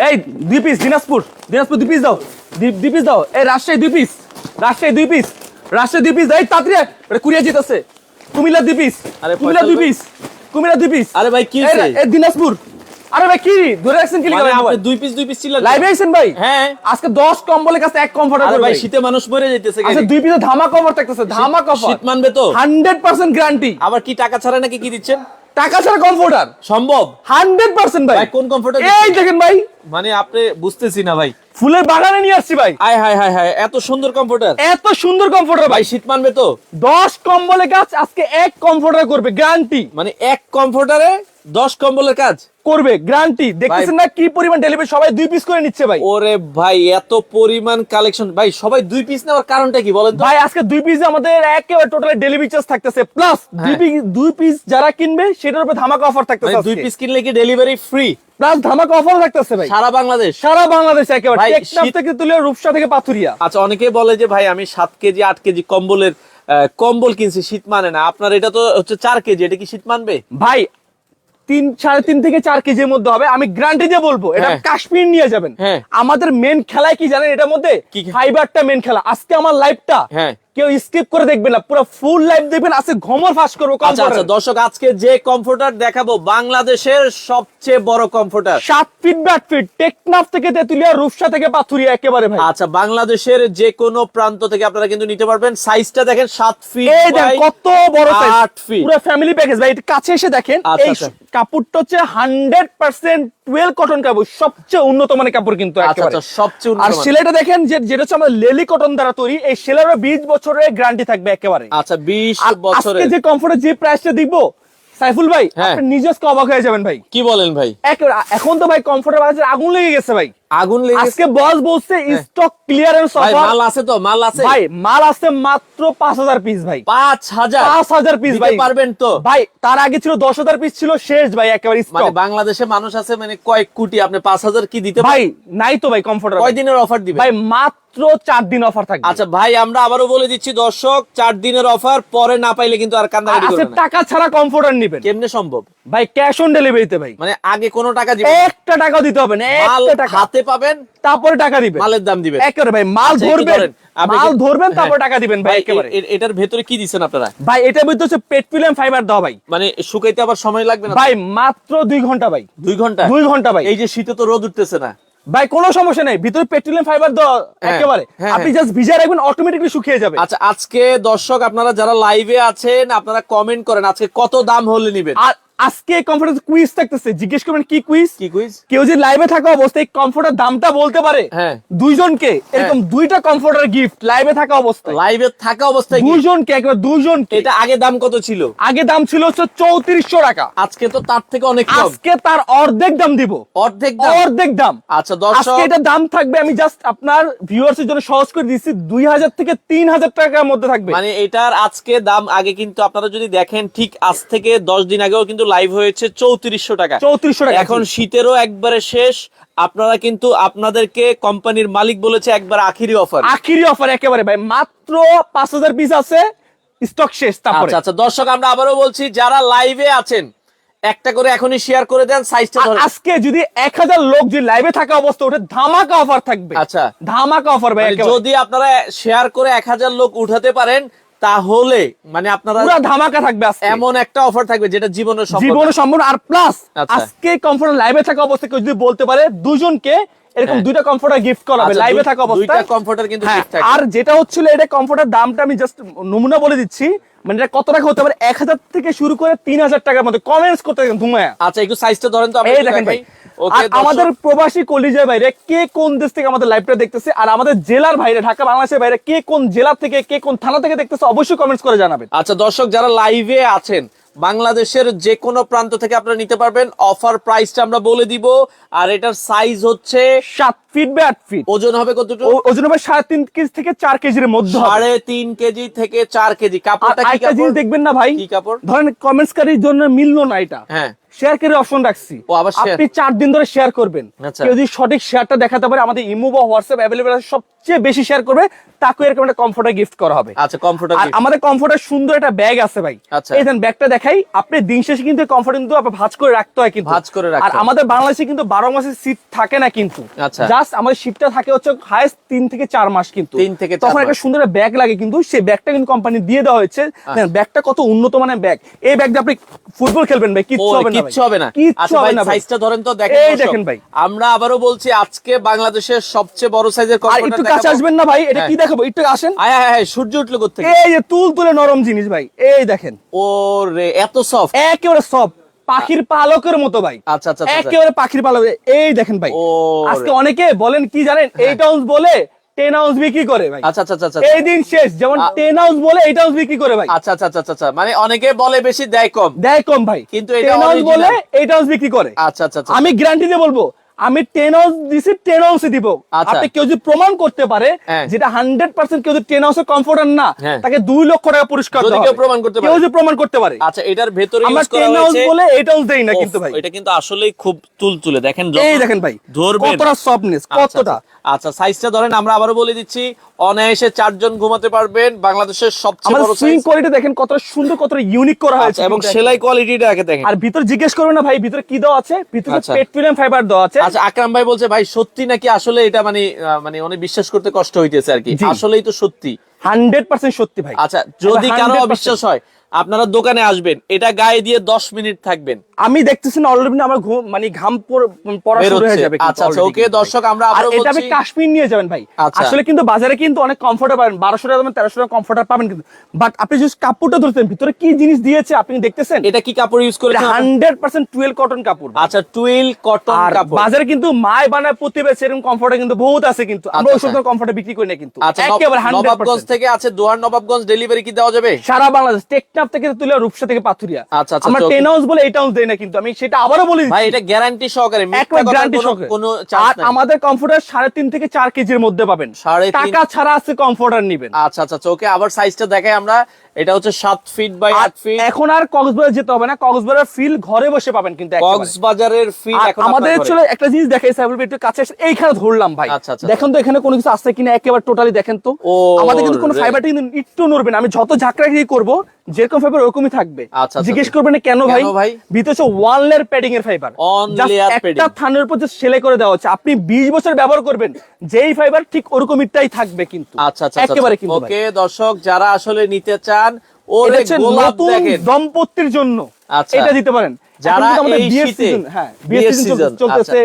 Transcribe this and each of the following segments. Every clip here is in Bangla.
এই দুই পিস দিনাজপুর। দিনাজপুর দুই পিস দাও। দুই- পিস দাও। এই রাজশাহী দুই পিস রাজশাহী দুই পিস রাজশাহী দুই পিস এই তাড়াতাড়ি। এটা কুরিয়া জিতেছে। কুমিল্লা দুই পিস আরে কুমিল্লা দুই পিস কুমিল্লা দুই পিস আরে ভাই, কি এই- দিনাজপুর। আরে ভাই কি? ধরে রাখছেন কি মানে আপনি দুই পিস দুই পিস ছিল লাইভে আইছেন ভাই? হ্যাঁ। আজকে 10 কম্বলের কাছে এক কমফর্টার আরে ভাই ভাই। শীতে মানুষ মরে যাইতেছে আচ্ছা দুই পিসে ধামা কভার থাকতেছে ধামা কভার শীত মানবে তো। 100% গ্যারান্টি আবার কি টাকা ছাড়া নাকি কি দিচ্ছেন? টাকা ছাড়া কমফর্টার সম্ভব। 100% ভাই। ভাই, কোন comforter এই দেখেন ভাই। মানে আপনি বুঝতেছি না ভাই। ফুলের বাগানে নিয়ে আসছি ভাই। আয় হায় হায় হায় এত সুন্দর কমফোর্টার এত সুন্দর কমফর্টার ভাই। শীত মানবে তো? দশ কম্বলে কাজ আজকে এক কমফোর্টার করবে গ্যারান্টি মানে এক কম্পিউটারে দশ কম্বলের কাজ? করবে গ্যারান্টি দেখতেছেন না কি পরিমাণ ডেলিভারি সবাই দুই পিস করে নিচ্ছে ভাই। ওরে ভাই এত পরিমাণ কালেকশন ভাই সবাই দুই পিস নেওয়ার কারণটা কি বলেন তো? ভাই আজকে দুই পিস আমাদের একেবারে টোটাল ডেলিভারি চার্জ থাকতেছে। প্লাস দুই হ্যাঁ। পিস দুই পিস যারা কিনবে সেটার উপরে ধামাকা অফার থাকতেছে দুই পিস কিনলে কি ডেলিভারি ফ্রি প্লাস ধামাকা অফার থাকতেছে ভাই। সারা বাংলাদেশ? সারা বাংলাদেশ একেবারে। টেকনাফ থেকে তুলে রূপসা থেকে পাথুরিয়া। আচ্ছা অনেকেই বলে যে ভাই আমি সাত কেজি আট কেজি কম্বলের কম্বল কিনছি শীত মানে না। আপনার এটা তো হচ্ছে চার কেজি এটা কি শীত মানবে? ভাই তিন সাড়ে তিন থেকে চার কেজির মধ্যে হবে আমি গ্যারান্টি দিয়ে বলব এটা হ্যাঁ। কাশ্মীর নিয়ে যাবেন হ্যাঁ। আমাদের মেন খেলায় কি জানেন এটার মধ্যে? ফাইবারটা মেন খেলা আজকে আমার লাইভটা হ্যাঁ। কেউ স্কিপ করে দেখবেন না পুরো ফুল লাইভ দেখবেন আজকে ঘমর ফাঁস করব আচ্ছা আচ্ছা দর্শক আজকে যে কম্পিউটার দেখাবো বাংলাদেশের সবচেয়ে বড় কম্পিউটার সাত ফিট বাই আট ফিট টেকনাফ থেকে তেতুলিয়া রূপসা থেকে পাথুরিয়া একেবারে ভাই। আচ্ছা বাংলাদেশের যে কোনো প্রান্ত থেকে আপনারা কিন্তু নিতে পারবেন। সাইজটা দেখেন সাত ফিট এই দেখেন কত বড় সাইজ আট feet। পুরো ফ্যামিলি প্যাকেজ ভাই এটা কাছে এসে দেখেন আচ্ছা, এই আচ্ছা। কাপড়টা হচ্ছে হান্ড্রেড পার্সেন্ট টুয়েলভ কটন কাপড় সবচেয়ে উন্নত মানের কাপড় কিন্তু আচ্ছা আচ্ছা সবচেয়ে আর সেলাইটা দেখেন যে যেটা হচ্ছে আমাদের লেলি কটন দ্বারা তৈরি এই সেলাইয়ের বিশ বছরের গ্যারান্টি থাকবে একেবারে। আচ্ছা বিশ বছরের। যে কমফোর্টের যে প্রাইসটা দিব সাইফুল ভাই হ্যাঁ। আপনি নিজে অবাক হয়ে যাবেন ভাই। কি বলেন ভাই? এখন তো ভাই কমফোর্টের বাজারে আগুন লেগে গেছে ভাই। আগুন লেগে আজকে বস বলছে স্টক ক্লিয়ারেন্স ভাই অফার মাল আছে তো মাল আছে। ভাই মাল আছে মাত্র পাঁচ হাজার পিস ভাই। পাঁচ হাজার? পাঁচ হাজার পিস দিতে ভাই। পারবেন তো। ভাই তার আগে ছিল দশ হাজার পিস ছিল শেষ ভাই একেবারে স্টক মানে বাংলাদেশে মানুষ আছে মানে কয়েক কোটি আপনি পাঁচ হাজার কি দিতে ভাই নাই তো ভাই কমফোর্টার কয় দিনের অফার দিবেন ভাই মাত্র চার দিন অফার থাকবে। আচ্ছা ভাই আমরা আবারও বলে দিচ্ছি দর্শক চার দিনের অফার পরে না পাইলে কিন্তু আর আচ্ছা টাকা ছাড়া কমফোর্টার নিবেন। কেমনে সম্ভব? ভাই ক্যাশ অন ডেলিভারিতে ভাই। মানে আগে কোনো টাকা দিবেন একটা টাকা দিতে হবে না একটা টাকা। হাতে পাবেন তারপরে টাকা দিবেন। মালের দাম দিবেন। একেবারে ভাই মাল আচ্ছা, ধরবেন। মাল ধরবেন তারপর হ্যাঁ। টাকা দিবেন ভাই একেবারে। এটার ভেতরে কি দিচ্ছেন আপনারা? ভাই এটা বলতে হচ্ছে পেট্রোলিয়াম ফাইবার দেওয়া ভাই। মানে শুকাইতে আবার সময় লাগবে না? ভাই মাত্র দুই ঘণ্টা ভাই। দুই ঘণ্টা? দুই ঘণ্টা ভাই। এই যে শীতে তো রোদ উঠতেছে না। ভাই কোনো সমস্যা নেই। ভিতরে পেট্রোলিয়াম ফাইবার দেওয়া হ্যাঁ, একেবারে। হ্যাঁ, আপনি হ্যাঁ। জাস্ট ভিজা রাখবেন অটোমেটিকলি শুকিয়ে যাবে। আচ্ছা আজকে দর্শক আপনারা যারা লাইভে আছেন আপনারা কমেন্ট করেন আজকে কত দাম হলে নিবেন। আজকে কমফোর্টার কুইজ থাকতেছে। জিজ্ঞেস করবেন কি কুইজ কি কুইজ কেউ যদি লাইভে থাকা অবস্থায় কমফোর্টার দামটা বলতে পারে হ্যাঁ। দুইজনকে এরকম দুইটা কমফোর্টার গিফট লাইভে থাকা অবস্থায়। লাইভে থাকা অবস্থায় দুইজনকে একবার দুইজনকে। এটা আগে দাম কত ছিল? আগে দাম ছিল হচ্ছে চৌত্রিশশো টাকা। আজকে তো তার থেকে অনেক আজকে তার অর্ধেক দাম দিব। অর্ধেক দাম? অর্ধেক দাম। আচ্ছা দর্শক আজকে এটা দাম থাকবে আমি জাস্ট আপনার ভিউয়ার্স এর জন্য সহজ করে দিচ্ছি দুই হাজার থেকে তিন হাজার টাকার মধ্যে থাকবে। মানে এটার আজকে দাম আগে কিন্তু আপনারা যদি দেখেন ঠিক আজ থেকে দশ দিন আগেও কিন্তু লাইভ হয়েছে চৌত্রিশশো টাকা চৌত্রিশশো টাকা এখন শীতেরও একবারে শেষ। আপনারা কিন্তু আপনাদেরকে কোম্পানির মালিক বলেছে একবার আখিরি অফার আখিরি অফার একেবারে ভাই মাত্র পাঁচ হাজার পিস আছে স্টক শেষ তারপরে। আচ্ছা আচ্ছা দর্শক আমরা আবারও বলছি যারা লাইভে আছেন একটা করে এখনই শেয়ার করে দেন সাইজটা ধরে আজকে যদি এক হাজার লোক যদি লাইভে থাকা অবস্থা ওঠে ধামাকা অফার থাকবে। আচ্ছা। ধামাকা অফার ভাই মানে যদি আপনারা শেয়ার করে এক হাজার লোক উঠাতে পারেন তাহলে মানে আপনারা পুরো ধামাকা থাকবে এমন একটা অফার থাকবে যেটা জীবনের জীবনের জীবনে সম্পূর্ণ আর প্লাস আচ্ছা। আজকে কমফোর্ট লাইভে থাকা অবস্থা কেউ যদি বলতে পারে দুজনকে এরকম হ্যাঁ। দুইটা কমফোর্টার গিফট করা হবে। আচ্ছা, লাইভে দুই- থাকা দুইটা কমফোর্টার কিন্তু হ্যাঁ, আর যেটা হচ্ছিল এটা কমফোর্টার দামটা আমি জাস্ট নমুনা বলে দিচ্ছি। মানে এটা কত টাকা হতে পারে? এক হাজার থেকে শুরু করে তিন হাজার টাকার মধ্যে। কমেন্টস করতে ধুমায়া আচ্ছা একটু সাইজটা ধরেন তো এই দেখেন ভাই। আর আমাদের প্রবাসী কলিজার বাইরে কে কোন দেশ থেকে আমাদের লাইভটা দেখতেছে? আর আমাদের জেলার বাইরে ঢাকা বাংলাদেশের বাইরে কে কোন জেলা থেকে কে কোন থানা থেকে দেখতেছে? অবশ্যই কমেন্টস করে জানাবেন। আচ্ছা দর্শক যারা লাইভে আছেন বাংলাদেশের যে কোনো প্রান্ত থেকে আপনারা নিতে পারবেন। অফার প্রাইসটা আমরা বলে দিব। আর এটার সাইজ হচ্ছে সাত ফিট বা আট ফিট ওজন হবে কতটুকু? ওজন হবে সাড়ে তিন কেজি থেকে চার কেজির মধ্যে হবে। সাড়ে তিন কেজি থেকে চার কেজি। কাপড়টা কি জিনিস দেখবেন না ভাই? কি কাপড়? ধরেন কমেন্টস কারীর জন্য মিললো না এটা। হ্যাঁ। শেয়ার করে অপশন রাখছি। আপনি চার দিন ধরে শেয়ার করবেন। আচ্ছা। কেউ যদি সঠিক শেয়ারটা দেখাতে পারে আমাদের ইমো বা হোয়াটসঅ্যাপ অ্যাভেলেবল আছে সবচেয়ে বেশি শেয়ার করবে তাকে এরকম একটা কমফোর্টার গিফট করা হবে। আচ্ছা কমফোর্টার আর আমাদের কমফোর্টের সুন্দর একটা ব্যাগ আছে ভাই। আচ্ছা। এই দেন ব্যাগটা দেখাই আপনি দিন শেষে কিন্তু কিন্তু আপনার ভাঁজ করে রাখতে হয় কিন্তু। ভাঁজ করে রাখতে আর আমাদের বাংলাদেশে কিন্তু বারো মাসের সিট থাকে না কিন্তু। আচ্ছা। জাস্ট আমাদের শিপটা থাকে হচ্ছে হাইস্ট তিন থেকে চার মাস কিন্তু। তিন থেকে চার তখন একটা সুন্দর ব্যাগ লাগে কিন্তু সেই ব্যাগটা কিন্তু কোম্পানি দিয়ে দেওয়া হয়েছে। আচ্ছা। ব্যাগটা কত উন্নত মানের ব্যাগ এই ব্যাগ দিয়ে আপনি ফুটবল খেলবেন ভাই কিচ্ছু হবে না। কিচ্ছু হবে না। কিচ্ছু আচ্ছা ভাই সাইজটা ধরেন তো দেখেন এই দেখেন ভাই। আমরা আবারও বলছি আজকে বাংলাদেশের সবচেয়ে বড় সাইজের কম্পিউটার একটু কাছে আসবেন না ভাই এটা কি হ্যাঁ। দেখাবো? একটু আসেন। আয় আয় সূর্য উঠল কোথেকে এই যে তুল তুলে নরম জিনিস ভাই এই দেখেন। ও রে এত সফট একেবারে সব পাখির পালকের মতো ভাই। আচ্ছা আচ্ছা আচ্ছা, আচ্ছা। একেবারে পাখির পালক এই দেখেন ভাই। আজকে অনেকে বলেন কি জানেন? এইট আউন্স বলে টেন আউন্স বিক্রি করে ভাই। আচ্ছা আচ্ছা আচ্ছা আচ্ছা। এই দিন শেষ যেমন টেন আউন্স বলে এইট আউন্স বিক্রি করে ভাই। আচ্ছা আচ্ছা আচ্ছা আচ্ছা মানে অনেকে বলে বেশি দেয় কম। দেয় কম ভাই। কিন্তু টেন original। বলে এইট আউন্স বিক্রি করে। আচ্ছা আচ্ছা আচ্ছা। আমি গ্যারান্টি দিয়ে বলব আমি টেন আউন্স দিছি টেন আউন্স দিব। আচ্ছা। আপনি কেউ যদি প্রমাণ করতে পারে হ্যাঁ। যেটা হান্ড্রেড পার্সেন্ট কেউ যদি টেন আউন্সের কমফোর্টার না হ্যাঁ। তাকে দুই লক্ষ টাকা পুরস্কার কেউ। প্রমাণ করতে কেউ পারে। যদি প্রমাণ করতে পারে। আচ্ছা এটার ভেতরে আমরা টেন হাউস বলে আউন্স দেই না কিন্তু ভাই। এটা কিন্তু আসলেই খুব তুলতুলে। দেখেন এই দেখেন ভাই ধরবেন। কতটা সফটনেস আচ্ছা, কতটা। আচ্ছা, আচ্ছা সাইজটা ধরেন আমরা আবারও বলে দিচ্ছি অনায়াসে চারজন ঘুমাতে পারবেন বাংলাদেশের সবচেয়ে বড় সুইং কোয়ালিটি দেখেন কতটা সুন্দর কত ইউনিক করা হয়েছে এবং কিন্তু সেলাই কোয়ালিটিটা আগে দেখেন। আর ভিতর জিজ্ঞেস করবে না ভাই ভিতরে কি দেওয়া আছে? ভিতরে আচ্ছা। পেট্রোলিয়াম ফাইবার দেওয়া আছে। আচ্ছা আকরাম ভাই বলছে ভাই সত্যি নাকি আসলে এটা মানে মানে অনেক বিশ্বাস করতে কষ্ট হইতেছে আর কি। আসলেই তো সত্যি। হান্ড্রেড পার্সেন্ট সত্যি ভাই। আচ্ছা যদি এটা কারও অবিশ্বাস হয় আপনারা দোকানে আসবেন এটা গায়ে দিয়ে দশ মিনিট থাকবেন। আমি দেখতেছি না অলরেডি আমার ঘুম মানে ঘাম পড়া শুরু হয়ে যাবে আচ্ছা আচ্ছা ওকে দর্শক আমরা আর এটা আপনি কাশ্মীর নিয়ে যাবেন ভাই। আচ্ছা। আসলে কিন্তু বাজারে কিন্তু অনেক কমফোর্টার পাবেন। টাকা দামে তেরোশো টাকা কমফোর্টার পাবেন কিন্তু। বাট আপনি যদি কাপড়টা ধরতেন ভিতরে কি জিনিস দিয়েছে আপনি দেখতেছেন? এটা কি কাপড় ইউজ টুয়েলভ কটন কাপড় আচ্ছা টুইল কটন কাপড়। বাজারে কিন্তু মায় বানায় প্রতিবে সেরকম কমফোর্টার কিন্তু বহুত আছে কিন্তু। আমরা আচ্ছা, ওইসব কমফোর্টার বিক্রি করি না কিন্তু। আচ্ছা নবাবগঞ্জ থেকে আছে নবাবগঞ্জ ডেলিভারি কি দেওয়া যাবে? সারা বাংলাদেশ টেকনাফ থেকে তুলে রূপসা থেকে পাথুরিয়া। আচ্ছা, আচ্ছা, আমরা টেন হাউস বলে এইট হাউস দেই না কিন্তু আমি সেটা আবারও বলি ভাই এটা গ্যারান্টি সহকারে একবার গ্যারান্টি সহকারে। কোনো আর আমাদের কমফোর্টার সাড়ে তিন থেকে চার কেজির মধ্যে পাবেন। টাকা ছাড়া আছে কমফোর্টার নিবেন। আচ্ছা আচ্ছা চোখে আবার সাইজটা দেখাই আমরা। এটা হচ্ছে ফিট বাই ফিট এখন আর কক্সবাজার যেতে হবে না কক্সবাজার ফিল ঘরে বসে পাবেন কিন্তু কক্সবাজারের এখন আমাদের চলে একটা জিনিস দেখাই সাইবুল একটু কাছে এইখানে ধরলাম ভাই। আচ্ছা, আচ্ছা, দেখেন তো এখানে কোনো কিছু আছে কিনা একেবারে টোটালি দেখেন তো। আমাদের কিন্তু কোনো। ফাইবারটা কিন্তু একটু নড়বে না আমি যত ঝাঁকড়া দিয়ে করব যেরকম ফাইবার ওরকমই থাকবে। আচ্ছা, জিজ্ঞেস। করবেন কেন ভাই? ভাই? ভিতরে হচ্ছে ওয়ান লেয়ার প্যাডিং এর ফাইবার একটা থানের উপর যে সেলাই করে দেওয়া হচ্ছে। আপনি 20 বছর ব্যবহার করবেন যেই ফাইবার ঠিক ওরকমটাই থাকবে কিন্তু। আচ্ছা আচ্ছা একেবারে কিন্তু ওকে দর্শক যারা আসলে নিতে চান নতুন দম্পতির জন্য আচ্ছা। এটা দিতে পারেন যারা এখন কিন্তু আমাদের এই শীতে- হ্যাঁ বিয়ের বিয়ের সিজন চলতেছে।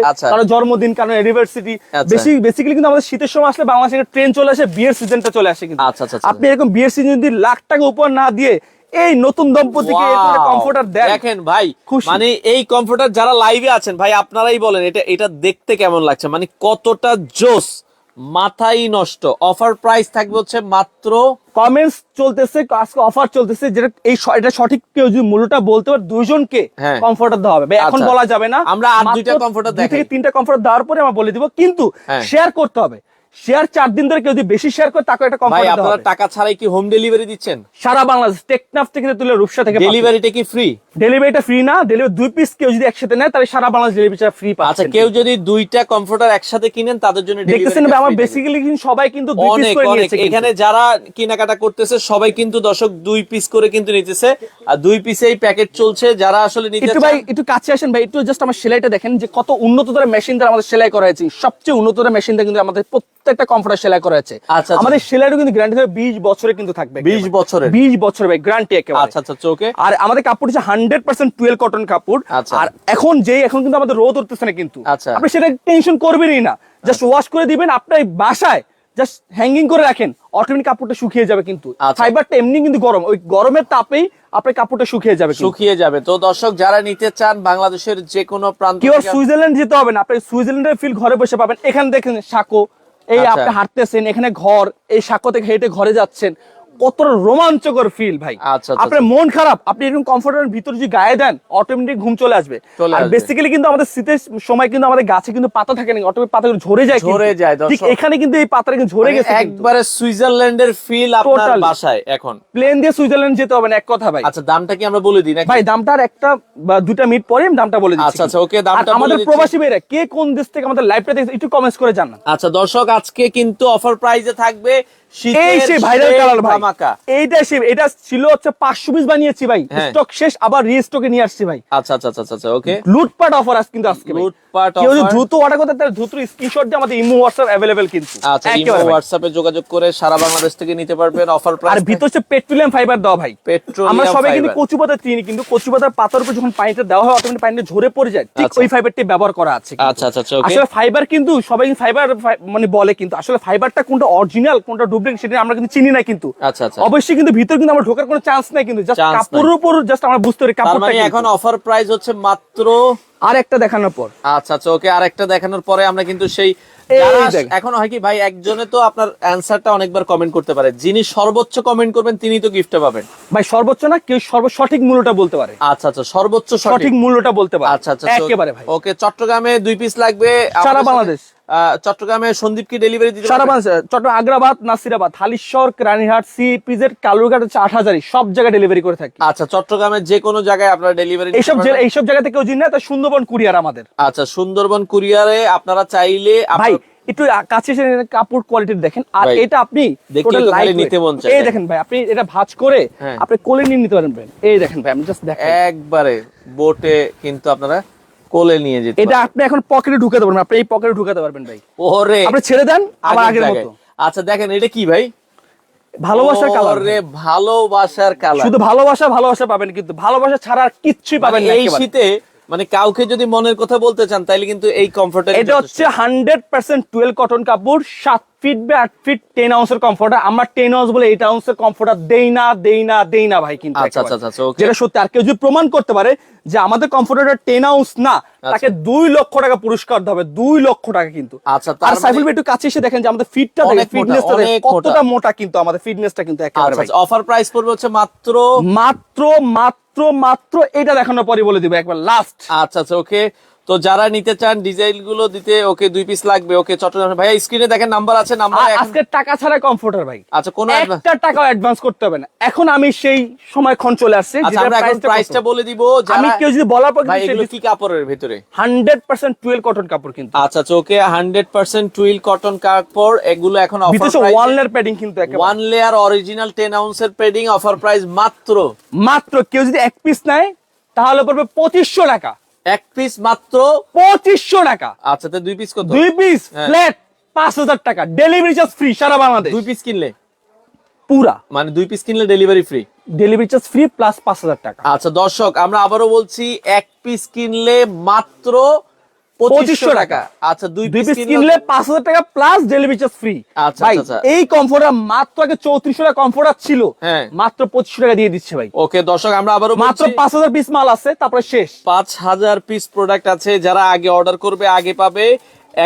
জন্মদিন কারও অ্যানিভার্সারি আচ্ছা। বেশি বেসিক্যালি কিন্তু আমাদের শীতের সময় আসলে বাংলাদেশে ট্রেন চলে আসে বিয়ের সিজনটা চলে আসে কিন্তু আচ্ছা। আপনি এরকম বিয়ের সিজন যদি লাখ টাকা উপর না দিয়ে এই নতুন দম্পতিকে! কমফোর্টার দেখেন ভাই খুশি। মানে এই কমফোর্টার যারা লাইভে আছেন ভাই আপনারাই বলেন এটা এটা দেখতে কেমন লাগছে মানে কতটা জোস মাথাই নষ্ট। অফার প্রাইস থাকবে হচ্ছে মাত্র কমেন্টস চলতেছে আজকে অফার চলতেছে যেটা এই এটা সঠিক কেউ যদি মূল্যটা বলতে পারে দুইজনকে কমফর্টার কমফোর্টার দেওয়া হবে। এখন আচ্ছা। বলা যাবে না আমরা আর দুইটা কমফোর্টার দেখি থেকে তিনটা কমফোর্টার দেওয়ার পরে আমরা বলে দিব কিন্তু হ্যাঁ। শেয়ার করতে হবে। শেয়ার চার দিন ধরে কেউ যদি বেশি শেয়ার করে তাকে একটা ভাই কমফোর্টার আপনারা টাকা ছাড়াই কি হোম ডেলিভারি দিচ্ছেন? সারা বাংলাদেশ টেকনাফ থেকে তুলে রূপসা থেকে ডেলিভারিটা কি ফ্রি ডেলিভারিটা ফ্রি না ডেলিভারি দুই পিস কেউ যদি একসাথে নেয় তাহলে সারা বাংলাদেশ ডেলিভারিটা ফ্রি আচ্ছা কেউ যদি দুইটা কমফোর্টার একসাথে কিনেন তাদের জন্য দেখতেছেন ভাই, আমার। বেসিক্যালি সবাই কিন্তু দুই পিস করে নিয়েছে এখানে যারা কেনাকাটা করতেছে সবাই কিন্তু দর্শক দুই পিস করে কিন্তু নিতেছে। আর দুই পিসেই প্যাকেট চলছে যারা আসলে নিতে একটু ভাই একটু কাছে আসেন ভাই একটু জাস্ট আমার সেলাইটা দেখেন যে কত উন্নত ধরে মেশিন দ্বারা আমাদের সেলাই করা হয়েছে। সবচেয়ে উন্নত ধরে মেশিন দিয়ে কিন্তু আমাদের প্রত্যেকটা কমফোর্টার সেলাই করা হয়েছে আচ্ছা, আচ্ছা। আমাদের সেলাইটা কিন্তু গ্যারান্টি হবে বিশ বছরে কিন্তু থাকবে 20 বছরের? বিশ বছর ভাই গ্যারান্টি একেবারে। আচ্ছা আচ্ছা চোখে আর আমাদের কাপড় হচ্ছে হান্ড্রেড পার্সেন্ট টুয়েলভ কটন কাপড়। আচ্ছা। আর এখন যেই এখন কিন্তু আমাদের রোদ উঠতেছে না কিন্তু। আচ্ছা। আপনি সেটা টেনশন করবেনই না। জাস্ট ওয়াশ করে দিবেন আপনার বাসায় জাস্ট হ্যাঙ্গিং করে রাখেন অটোমেটিক কাপড়টা শুকিয়ে যাবে কিন্তু। আচ্ছা। ফাইবারটা এমনি কিন্তু গরম ওই গরমের তাপেই আপনার কাপড়টা শুকিয়ে যাবে শুকিয়ে যাবে। তো দর্শক যারা নিতে চান বাংলাদেশের যে কোনো প্রান্ত কেউ সুইজারল্যান্ড যেতে হবে না আপনি সুইজারল্যান্ডের ফিল ঘরে বসে পাবেন। এখানে দেখেন সাঁকো এই আচ্ছা। আপনি হাঁটতেছেন এখানে ঘর এই সাঁকো থেকে হেঁটে ঘরে যাচ্ছেন কতটা রোমাঞ্চকর ফিল ভাই। আচ্ছা, আচ্ছা, আপনার মন খারাপ আপনি এরকম কমফোর্টের ভিতরে যদি গায়ে দেন অটোমেটিক ঘুম চলে আসবে। আর বেসিক্যালি কিন্তু আমাদের শীতের সময় কিন্তু আমাদের গাছে কিন্তু পাতা থাকে না অটোমেটিক পাতাগুলো ঝরে যায়। ঝরে যায়, ঠিক এখানে কিন্তু এই পাতাটা কিন্তু ঝরে মানে গেছে একবারে সুইজারল্যান্ডের ফিল আপনার বাসায় এখন। প্লেন দিয়ে সুইজারল্যান্ড যেতে হবে না এক কথা ভাই। আচ্ছা দামটা কি আমরা বলে দিই নাকি? ভাই দামটা আর একটা বা দুটা মিনিট পরে দামটা বলে দিচ্ছি। আচ্ছা, আচ্ছা, okay, দামটা আমাদের প্রবাসী ভাইরা কে কোন দেশ থেকে আমাদের লাইভটা দেখছে একটু কমেন্টস করে জানান। আচ্ছা দর্শক আজকে কিন্তু অফার প্রাইজে থাকবে এই শীতের সেই ভাইরাল কালার ভাই এইটা সে এটা ছিল হচ্ছে পাঁচশো পিস বানিয়েছি ভাই। স্টক শেষ আবার রিস্টকে নিয়ে আসছি ভাই। আচ্ছা আচ্ছা আচ্ছা আচ্ছা ওকে। লুটপাট অফার আজ কিন্তু আজকে লুটপাট কেউ যদি দ্রুত অর্ডার করতে তাহলে দ্রুত স্ক্রিনশট দিয়ে আমাদের ইমো হোয়াটসঅ্যাপ অ্যাভেলেবেল কিন্তু। আচ্ছা ইমো হোয়াটসঅ্যাপে যোগাযোগ করে সারা বাংলাদেশ থেকে নিতে পারবেন অফার আর ভিতর হচ্ছে পেট্রোলিয়াম ফাইবার দেওয়া ভাই। পেট্রোলিয়াম আমরা সবাই কিন্তু কচু পাতা চিনি কিন্তু কচু পাতার পাতার উপর যখন পানিটা দেওয়া হয় অটোমেটিক পানিটা ঝরে পড়ে যায়। ঠিক আচ্ছা। ওই ফাইবারটি ব্যবহার করা আছে। আচ্ছা, আচ্ছা, আচ্ছা, আসলে ফাইবার কিন্তু সবাই ফাইবার মানে বলে কিন্তু আসলে ফাইবারটা কোনটা অরিজিনাল কোনটা ডুপ্লিকেট সেটা আমরা কিন্তু চিনি না কিন্তু। আচ্ছা আচ্ছা। অবশ্যই কিন্তু ভিতর কিন্তু আমরা ঢোকার কোনো চান্স নাই কিন্তু জাস্ট কাপড়ের উপর জাস্ট আমরা বুঝতে পারি কাপড়টা মানে এখন অফার প্রাইস হচ্ছে মাত্র আর একটা দেখানোর পর। আচ্ছা আচ্ছা ওকে আরেকটা দেখানোর পরে আমরা কিন্তু সেই। এখন হয় কি ভাই একজনে তো আপনার অ্যানসারটা অনেকবার কমেন্ট করতে পারে। যিনি সর্বোচ্চ কমেন্ট করবেন তিনি তো গিফটে পাবেন। ভাই সর্বোচ্চ না কেউ সর্ব সঠিক মূল্যটা বলতে পারে। আচ্ছা আচ্ছা সর্বোচ্চ সঠিক। সঠিক মূল্যটা বলতে পারে। আচ্ছা আচ্ছা একেবারে ভাই। ওকে চট্টগ্রামে দুই পিস লাগবে। সারা বাংলাদেশ। চট্টগ্রামে সন্দীপ কি ডেলিভারি দিতে সারা? Chittagong Agrabad Nasirabad Halishahar Ranihat C P Z Kalurghat হচ্ছে আট হাজারি সব জায়গায় ডেলিভারি করে থাকি। আচ্ছা চট্টগ্রামের যে কোনো জায়গায় আপনারা ডেলিভারি এইসব এইসব জায়গা থেকে জিন না তা সুন্দরবন কুরিয়ার আমাদের। আচ্ছা সুন্দরবন কুরিয়ারে আপনারা চাইলে ভাই একটু কাছে এসে কাপড় কোয়ালিটি দেখেন। আর এটা আপনি। নিতে মন চায়, এই দেখেন। ভাই আপনি এটা ভাঁজ করে হ্যাঁ। আপনি কোলে নিয়ে নিতে পারবেন এই দেখেন ভাই আমি জাস্ট দেখেন একবারে বোটে কিন্তু আপনারা কোলে নিয়ে যেতে এটা আপনি এখন পকেটে ঢুকাতে পারবেন আপনি এই পকেটে ঢুকাতে পারবেন ভাই। ওরে আপনি ছেড়ে দেন আবার আগের মতো। আচ্ছা দেখেন এটা কি ভাই? ভালোবাসার কালার ওরে ভালোবাসার কালার শুধু ভালোবাসা ভালোবাসা পাবেন কিন্তু ভালোবাসা ছাড়া আর কিচ্ছুই পাবেন না এই শীতে মানে কাউকে যদি মনের কথা বলতে চান তাইলে কিন্তু এই কমফর্টের এটা হচ্ছে হান্ড্রেড পার্সেন্ট টুয়েলভ কটন কাপড় সাত ফিট বা আট ফিট টেন আউন্সের কমফোর্টার আমরা টেন আউন্স বলে এইট আউন্সের কমফোর্টার দেই না দেই না দেই না ভাই কিন্তু আচ্ছা, আচ্ছা, আচ্ছা, যেটা সত্যি আর কেউ যদি প্রমাণ করতে পারে যে আমাদের কমফোর্টারটা টেন আউন্স না তাকে দুই লক্ষ টাকা পুরস্কার হবে দুই লক্ষ টাকা কিন্তু। আচ্ছা, আর মানে- সাইফুল একটু কাছে এসে দেখেন যে আমাদের ফিটটা দেখেন ফিটনেসটা। কতটা মোটা কিন্তু আমাদের ফিটনেসটা কিন্তু একেবারে আচ্ছা অফার প্রাইস পড়বে হচ্ছে মাত্র? মাত্র মাত্র মাত্র এটা দেখানোর পরে বলে দিবে একবার লাস্ট আচ্ছা আচ্ছা ওকে তো যারা নিতে চান ডিজাইনগুলো দিতে ওকে দুই পিস লাগবে ওকে চট্টগ্রাম ভাইয়া স্ক্রিনে দেখেন নাম্বার আছে নাম্বার আজকে টাকা ছাড়া কমফোর্টার ভাই। আচ্ছা কোনো একটা টাকাও অ্যাডভান্স করতে হবে না। এখন আমি সেই সময় খন চলে আসছে আচ্ছা আমরা এখন প্রাইসটা বলে দিব আমি কেউ যদি বলার পর ভাই এগুলো কি কাপড়ের ভিতরে? হান্ড্রেড পার্সেন্ট টুয়েলভ কটন কাপড় কিন্তু। আচ্ছা okay hundred percent twill cotton কাপড় এগুলো এখন অফার বিদেশে ওয়ান লেয়ার প্যাডিং কিন্তু একেবারে। ওয়ান লেয়ার অরিজিনাল টেন আউন্সের পেডিং অফার প্রাইস মাত্র। মাত্র কেউ যদি এক পিস নেয় তাহলে পড়বে পঁচিশশো টাকা। এক পিস মাত্র পঁচিশশো টাকা। আচ্ছা তো দুই পিস কত? দুই পিস। ফ্ল্যাট পাঁচ হাজার টাকা। ডেলিভারি চার্জ ফ্রি সারা বাংলাদেশ। দুই পিস কিনলে? পুরা। মানে দুই পিস কিনলে delivery free delivery charge free plus পাঁচ হাজার টাকা। আচ্ছা দর্শক আমরা আবারও বলছি এক পিস কিনলে মাত্র পঁচিশশো 2500 টাকা। আচ্ছা দুই পিস কিনলে পাঁচ হাজার টাকা প্লাস ডেলিভারি চার্জ ফ্রি আচ্ছা। এই কমফোর্টার মাত্র আগে চৌত্রিশশো টাকা কমফোর্টার ছিল। হ্যাঁ। মাত্র পঁচিশশো টাকা দিয়ে দিচ্ছে ভাই। ওকে দর্শক আমরা আবারও মাত্র পাঁচ হাজার পিস মাল আছে তারপরে শেষ। পাঁচ হাজার পিস প্রোডাক্ট আছে যারা আগে অর্ডার করবে আগে পাবে।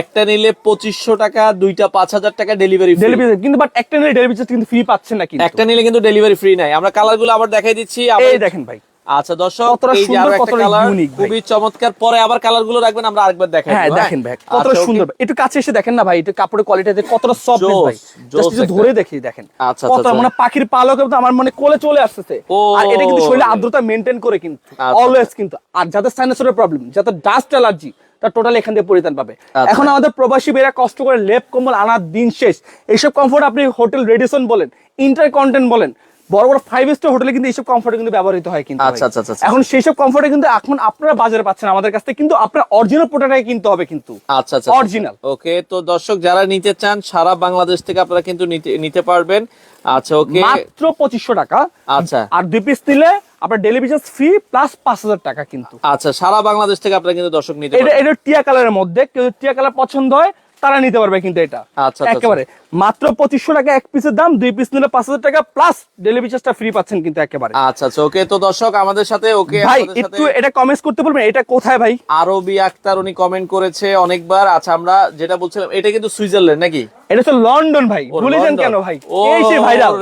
একটা নিলে পঁচিশশো টাকা দুইটা পাঁচ হাজার টাকা ডেলিভারি ডেলিভারি কিন্তু বাট একটা নিলে ডেলিভারি কিন্তু ফ্রি পাচ্ছেন না কিন্তু। একটা নিলে কিন্তু ডেলিভারি ফ্রি নাই। আমরা কালারগুলো আবার দেখাই দিচ্ছি। এই দেখেন ভাই। আচ্ছা দর্শক এই যে আরও একটা কালার খুবই চমৎকার। পরে আবার কালারগুলো রাখবেন আমরা আরেকবার দেখাই হ্যাঁ দেখেন ভাই আচ্ছা, সুন্দর। একটু কাছে এসে দেখেন না ভাই একটু কাপড়ের কোয়ালিটি কতটা সফট ভাই। জাস্ট একটু ধরে দেখি দেখেন। আচ্ছা, কত আচ্ছা, মানে পাখির পালক কিন্তু আমার মানে কোলে চলে আসতেছে। ও। আর এটা কিন্তু শরীরে আর্দ্রতা মেনটেন করে কিন্তু আচ্ছা, অলওয়েজ কিন্তু। আর যাদের সাইনাসের প্রবলেম যাদের ডাস্ট অ্যালার্জি তার টোটাল এখান থেকে পরিত্রাণ পাবে। আচ্ছা। এখন আমাদের প্রবাসী বেরা কষ্ট করে লেপ কম্বল আনার দিন শেষ। এইসব কমফোর্ট আপনি হোটেল রেডিসন বলেন ইন্টার কন্টেন্ট বলেন বড় বড় ফাইভ স্টার হোটেলে কিন্তু এইসব কমফোর্ট কিন্তু ব্যবহৃত হয় কিন্তু আচ্ছা, আচ্ছা, আচ্ছা, আচ্ছা। এখন সেই সব কমফোর্টে কিন্তু এখন আপনারা বাজারে পাচ্ছেন আমাদের কাছ থেকে কিন্তু আপনার অরিজিনাল প্রোডাক্টটাই কিনতে হবে কিন্তু। আচ্ছা আচ্ছা অরিজিনাল ওকে তো দর্শক যারা নিতে চান সারা বাংলাদেশ থেকে আপনারা কিন্তু নিতে পারবেন। আচ্ছা ওকে। মাত্র পঁচিশশো টাকা। আচ্ছা। আর দুই পিস নিলে আপনার ডেলিভারি চার্জ ফ্রি প্লাস পাঁচ হাজার টাকা কিন্তু। আচ্ছা সারা বাংলাদেশ থেকে আপনারা কিন্তু দর্শক নিতে এটা পারবেন। এটা টিয়া কালারের মধ্যে। কেউ টিয়া কালার পছন্দ হয় তারা নিতে পারবে কিন্তু এটা। আচ্ছা, আচ্ছা, একেবারে। মাত্র পঁচিশশো টাকা এক পিসের দাম দুই পিস নিলে পাঁচ হাজার টাকা প্লাস ডেলিভারি চার্জটা ফ্রি পাচ্ছেন কিন্তু একেবারে। আচ্ছা আচ্ছা ওকে তো দর্শক আমাদের সাথে ওকে ভাই একটু এটা কমেন্ট করতে বলবেন এটা কোথায় ভাই? আরবি আক্তার উনি কমেন্ট করেছে অনেকবার। আচ্ছা আমরা যেটা বলছিলাম এটা কিন্তু সুইজারল্যান্ড নাকি? এটা হচ্ছে লন্ডন ভাই। ভুলেছেন কেন ভাই? এই সেই ভাইরাল।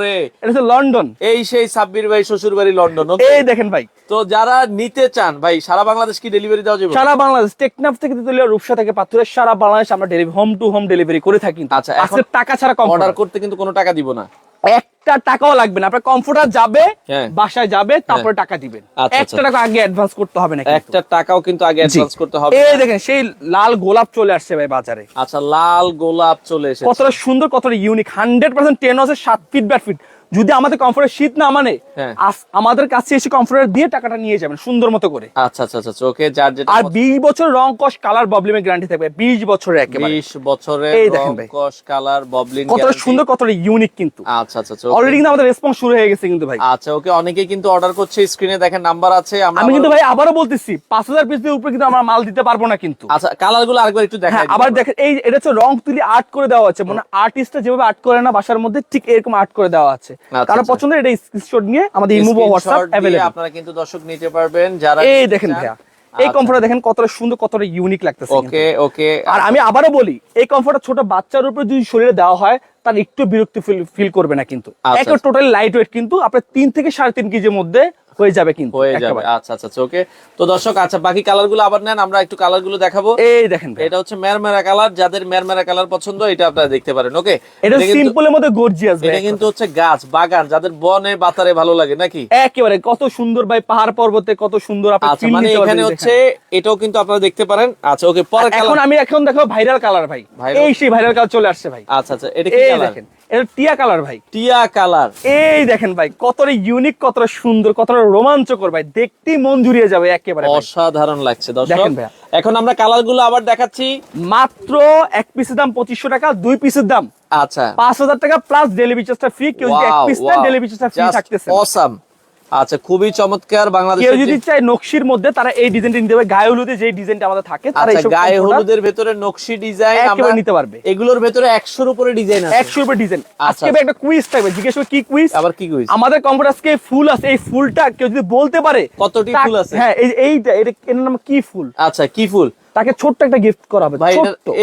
এটা হচ্ছে লন্ডন। এই সেই সাব্বির ভাই শ্বশুর বাড়ি লন্ডন এই দেখেন ভাই। তো যারা নিতে চান ভাই সারা বাংলাদেশ কি ডেলিভারি দেওয়া যাবে? সারা বাংলাদেশ টেকনাফ থেকে তেতুলিয়া রূপসা থেকে পাথুরে সারা বাংলাদেশ আমরা delivery home to home delivery করে থাকি। আচ্ছা, এখন টাকা ছাড়া অর্ডার করতে কিন্তু কোনো টাকা দিব না। একটা টাকাও লাগবে না। আপনার কমফোর্টার যাবে হ্যাঁ। বাসায় যাবে তারপরে টাকা দিবেন। আচ্ছা, একটা টাকা আগে অ্যাডভান্স করতে হবে না একটা টাকাও কিন্তু আগে অ্যাডভান্স করতে হবে এই দেখেন সেই লাল গোলাপ চলে আসছে ভাই বাজারে। আচ্ছা লাল গোলাপ চলে এসেছে। কতটা সুন্দর কতটা ইউনিক হান্ড্রেড পার্সেন্ট টেন আছে সাত ফিট ব্যাট ফিট যদি আমাদের কমফোর্টের শীত না মানে হ্যাঁ। আমাদের কাছে এসে কমফোর্টার দিয়ে টাকাটা নিয়ে যাবেন সুন্দর মতো করে। আচ্ছা আচ্ছা আচ্ছা ওকে যার যেটা আর বিশ বছর রং কস কালার প্রবলেমের গ্যারান্টি থাকবে বিশ বছরের একেবারে। বিশ বছরের এই দেখেন ভাই। কস কালার ববলিন কতটা সুন্দর কতটা ইউনিক কিন্তু। আচ্ছা আচ্ছা আচ্ছা, অলরেডি কিন্তু আমাদের রেসপন্স শুরু হয়ে গেছে কিন্তু ভাই। আচ্ছা ওকে অনেকেই কিন্তু অর্ডার করছে স্ক্রিনে দেখেন নাম্বার আছে আমরা আমি কিন্তু ভাই আবারও বলতেছি পাঁচ হাজার পিসের উপরে কিন্তু আমরা মাল দিতে পারব না কিন্তু। আচ্ছা কালারগুলো আরেকবার একটু দেখাই হ্যাঁ আবার। দেখেন এই এটা হচ্ছে রং তুলি আর্ট করে দেওয়া আছে মানে আর্টিস্টটা যেভাবে আর্ট করে না বাসার মধ্যে ঠিক এরকম আর্ট করে দেওয়া আছে। আচ্ছা, আচ্ছা। পছন্দের এটা স্ক্রিনশট নিয়ে আমাদের ইমো হোয়াটসঅ্যাপ अवेलेबल আপনারা কিন্তু দর্শক নিতে পারবেন যারা এই দেখেন ভাইয়া এই আচ্ছা, দেখেন কতটা সুন্দর কতটা ইউনিক লাগতেছে ওকে ওকে আর আমি আবারও বলি এই কমফোর্টার ছোট বাচ্চার উপরে যদি শরীরে দেওয়া হয় তার একটু বিরক্তি ফিল করবে না কিন্তু। আচ্ছা, টোটাল লাইট ওয়েট কিন্তু আপনার তিন থেকে সাড়ে তিন কেজির মধ্যে হয়ে যাবে কিন্তু হয়ে যাবে। একেবারে। আচ্ছা আচ্ছা ওকে। তো দর্শক আচ্ছা বাকি কালারগুলো আবার নেন আমরা একটু কালারগুলো দেখাবো। এই দেখেন। এটা হচ্ছে মেরমেরা কালার যাদের মেরমেরা কালার পছন্দ এটা আপনারা দেখতে পারেন ওকে? এটা সিম্পলের মধ্যে গর্জিয়াস এটা কিন্তু হচ্ছে গাছ বাগান যাদের বনে বাতারে ভালো লাগে নাকি? একেবারে কত সুন্দর ভাই পাহাড় পর্বতে কত সুন্দর আপনি আচ্ছা মানে এখানে হচ্ছে এটাও কিন্তু আপনারা দেখতে পারেন। আচ্ছা ওকে পরের এখন আমি এখন দেখো ভাইরাল কালার ভাই? এই সেই ভাইরাল কালার চলে আসছে ভাই। আচ্ছা আচ্ছা এটা কি কালার দেখেন এটা টিয়া কালার ভাই। টিয়া কালার। এই দেখেন ভাই কতটা ইউনিক কতটা সুন্দর কতটা রোমাঞ্চকর ভাই। দেখতেই মন জুড়িয়ে যাবে একেবারে অসাধারণ লাগছে দর্শক। এখন আমরা কালারগুলো আবার দেখাচ্ছি। মাত্র এক পিসের দাম পঁচিশশো টাকা দুই পিসের দাম। আচ্ছা। পাঁচ হাজার টাকা প্লাস ডেলিভারি চার্জটা ফ্রি কেউ এক পিস. ডেলিভারি চার্জটা ফ্রি থাকতেছে awesome. আচ্ছা খুবই চমৎকার কেউ যদি চায় নকশির মধ্যে তারা এই ডিজাইনটা নিতে পারবে গায়ে হলুদে যে ডিজাইনটা আমাদের থাকে তারা আচ্ছা গায়ে হলুদের ভেতরে নকশি ডিজাইন আমরা নিতে পারবে। এগুলোর ভেতরে একশোর উপরে ডিজাইন আছে। একশো রুপে ডিজাইন। আচ্ছা, আজকে একটা কুইজ থাকবে জিজ্ঞেস করবে কি কুইজ আবার কি কইছ আমাদের কম্পিউটার আজকে ফুল আছে এই ফুলটা কেউ যদি বলতে পারে কতটি ফুল আছে? হ্যাঁ এই এইটা এটা এর নাম কি ফুল? আচ্ছা কি ফুল? তাকে ছোট্ট একটা গিফট করা হবে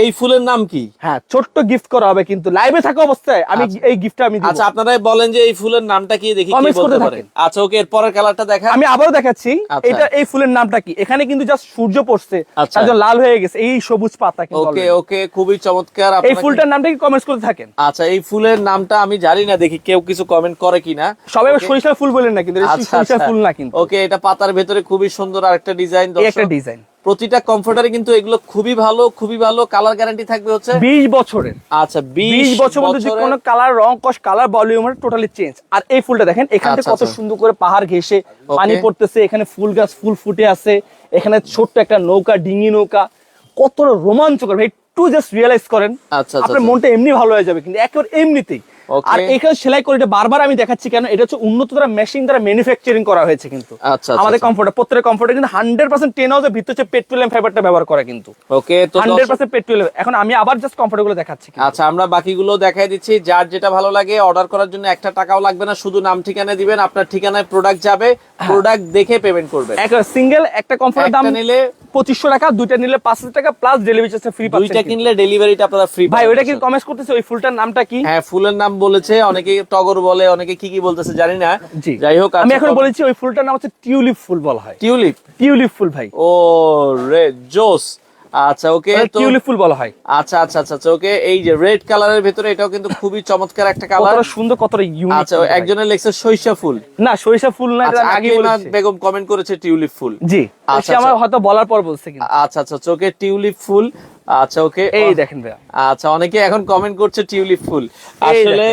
এই ফুলের নাম কি? হ্যাঁ ছোট্ট গিফট করা হবে কিন্তু লাইভে থাকা অবস্থায় আমি আচ্ছা। এই গিফটটা আমি আচ্ছা আপনারাই বলেন যে এই ফুলের নামটা কি দেখি কি বলতে করতে পারে আচ্ছা ওকে এর পরের কালারটা দেখা আমি আবারও দেখাচ্ছি আচ্ছা। এটা এই ফুলের নামটা কি? এখানে কিন্তু জাস্ট সূর্য পড়ছে আচ্ছা। তার জন্য লাল হয়ে গেছে এই সবুজ পাতা কিন্তু ওকে ওকে খুবই চমৎকার এই ফুলটার নামটা কি কমেন্টস করতে থাকেন? আচ্ছা এই ফুলের নামটা আমি জানি না দেখি কেউ কিছু কমেন্ট করে কিনা। সবাই আবার. সরিষার ফুল বলেন না কিন্তু আচ্ছা সরিষার আচ্ছা। ফুল না কিন্তু। ওকে এটা পাতার ভেতরে খুবই সুন্দর আরেকটা ডিজাইন একটা ডিজাইন প্রতিটা কমফোর্টারে কিন্তু এগুলো খুবই ভালো খুবই ভালো কালার গ্যারান্টি থাকবে হচ্ছে বিশ বছরের আচ্ছা বিশ বিশ বছর মধ্যে যে কোনো কালার রং কস কালার ভলিউম টোটালি চেঞ্জ আর এই ফুলটা দেখেন এখানে আচ্ছা, কত আচ্ছা। সুন্দর করে পাহাড় ঘেসে পানি পড়তেছে এখানে ফুল গাছ ফুল ফুটে আছে এখানে ছোট্ট একটা নৌকা ডিঙি নৌকা কতটা রোমাঞ্চকর ভাই একটু জাস্ট রিয়েলাইজ করেন আচ্ছা, আচ্ছা, আপনার। মনটা এমনি ভালো হয়ে যাবে কিন্তু একেবারে এমনিতেই. আর এখানে সেলাই করে এটা বারবার আমি দেখাচ্ছি কেন? এটা হচ্ছে উন্নত দ্বারা মেশিন দ্বারা ম্যানুফ্যাকচারিং করা হয়েছে কিন্তু। আচ্ছা, আচ্ছা, আমাদের আচ্ছা। কমফোর্টার প্রত্যেকটা কমফোর্টার কিন্তু হান্ড্রেড পার্সেন্ট টেন হাউসের ভিতরে হচ্ছে পেট্রোলিয়াম ফাইবারটা ব্যবহার করে কিন্তু। ওকে তো হান্ড্রেড পার্সেন্ট পেট্রোলিয়াম এখন আমি আবার জাস্ট কমফোর্টারগুলো দেখাচ্ছি আচ্ছা আমরা বাকিগুলো দেখাই দিচ্ছি। যার যেটা ভালো লাগে অর্ডার করার জন্য একটা টাকাও লাগবে না শুধু নাম ঠিকানা দিবেন আপনার ঠিকানায় প্রোডাক্ট যাবে প্রোডাক্ট দেখে পেমেন্ট করবেন। একটা সিঙ্গেল একটা কমফোর্টের দাম নিলে পঁচিশশো টাকা দুইটা নিলে পাঁচ হাজার টাকা প্লাস ডেলিভারি চার্জ ফ্রি দুইটা। কিনলে ডেলিভারিটা আপনারা ফ্রি ভাই ওইটা কি কমেন্টস করতেছে? ওই ফুলটার নামটা কি? হ্যাঁ ফুলের নাম বলেছে অনেকে টগর বলে অনেকে কি কি বলতেছে জানি না। যাই হোক আমি আচ্ছা, এখন বলেছি ওই ফুলটার নাম হচ্ছে টিউলিপ ফুল বলা হয়। টিউলিপ? টিউলিপ ফুল ভাই। ও রে জোস। আচ্ছা ওকে টিউলিপ ফুল বলা হয়। আচ্ছা আচ্ছা আচ্ছা আচ্ছা ওকে এই যে রেড কালারের ভেতরে এটাও কিন্তু খুবই চমৎকার একটা কালার। সুন্দর কতটা ইউনিক আচ্ছা একজনের লেখছে সৈশা ফুল। না সরিষা ফুল না এটা আচ্ছা আগে বেগম কমেন্ট করেছে টিউলিপ ফুল। জি আচ্ছা, আমার। হয়তো বলার পর বলছে কিন্তু। আচ্ছা আচ্ছা চোখে টিউলিপ ফুল। আচ্ছা ওকে। এই দেখেন ভাইয়া। আচ্ছা অনেকে এখন কমেন্ট করছে টিউলিপ ফুল। আসলে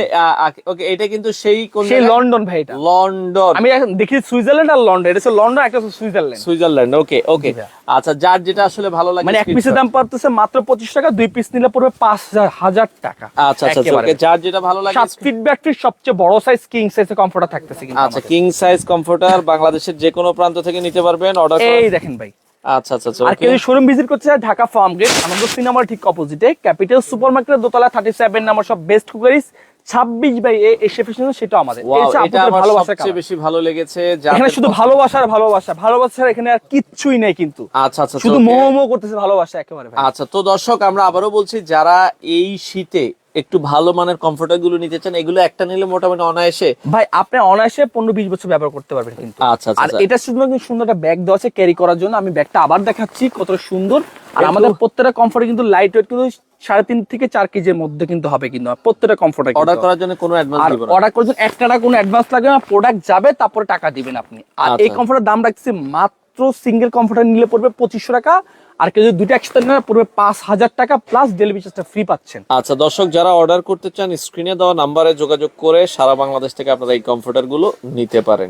ওকে এটা কিন্তু সেই কোন সেই লন্ডন ভাই এটা। লন্ডন। আমি এখন দেখি সুইজারল্যান্ড আর লন্ডন। এটা হচ্ছে লন্ডন একটা হচ্ছে সুইজারল্যান্ড। Switzerland okay okay. আচ্ছা যার যেটা আসলে ভালো লাগে মানে এক পিসের দাম পড়তেছে মাত্র পঁচিশ টাকা দুই পিস নিলে পড়বে পাঁচ হাজার হাজার টাকা। আচ্ছা আচ্ছা ওকে যার যেটা ভালো লাগে সাত ফিট ব্যাটারির সবচেয়ে বড় সাইজ কিং সাইজের কমফোর্টার থাকতেছে কিন্তু আচ্ছা কিং সাইজ কমফোর্টার বাংলাদেশের যে কোনো প্রান্ত থেকে নিতে পারবেন অর্ডার এই দেখেন ভাই। আচ্ছা আচ্ছা আচ্ছা আর কেউ শোরুম ভিজিট করতে চায় ঢাকা ফার্ম গেট আনন্দ সিনেমার ঠিক অপোজিটে ক্যাপিটাল সুপার মার্কেটের দোতলা থার্টি সেভেন নাম্বার সব বেস্ট কুকারিস ছাব্বিশ বাই এ এসে সেটা আমাদের। এটা আপনাদের সবচেয়ে বেশি ভালো লেগেছে এখানে শুধু পছন্দ- ভালোবাসার ভালোবাসা ভালোবাসা ছাড়া এখানে আর কিচ্ছুই নেই কিন্তু। আচ্ছা আচ্ছা শুধু মোহ মোহ করতেছে ভালোবাসা একেবারে আচ্ছা তো দর্শক আমরা আবারও বলছি যারা এই শীতে একটু ভালো মানের কমফোর্টারগুলো নিতে চান এগুলো একটা নিলে মোটামুটি অনায়াসে ভাই আপনি অনায়াসে পনেরো বিশ বছর ব্যবহার করতে পারবেন কিন্তু। আচ্ছা আচ্ছা আর আচ্ছা। এটা শুধু কিন্তু সুন্দর একটা ব্যাগ দেওয়া আছে ক্যারি করার জন্য। আমি ব্যাগটা আবার দেখাচ্ছি কতটা সুন্দর। আর আমাদের প্রত্যেকটা কমফোর্টে কিন্তু লাইট ওয়েট কিন্তু সাড়ে তিন থেকে চার কেজির মধ্যে কিন্তু হবে কিন্তু। প্রত্যেকটা কমফোর্টে অর্ডার করার জন্য কোনো অ্যাডভান্স আর অর্ডার করার জন্য এক টাকা কোনো অ্যাডভান্স লাগবে না। প্রোডাক্ট যাবে তারপরে টাকা দিবেন আপনি। আর এই আচ্ছা। কমফোর্টের দাম রাখছি মাত্র সিঙ্গেল কমফোর্টার নিলে পড়বে পঁচিশশো টাকা। আর কেউ যদি দুটো একসাথে নেন পড়বে পাঁচ হাজার টাকা প্লাস ডেলিভারি চার্জটা ফ্রি পাচ্ছেন। আচ্ছা দর্শক, যারা অর্ডার করতে চান স্ক্রিনে দেওয়া নাম্বারে যোগাযোগ করে সারা বাংলাদেশ থেকে আপনারা এই কমফোর্টারগুলো নিতে পারেন।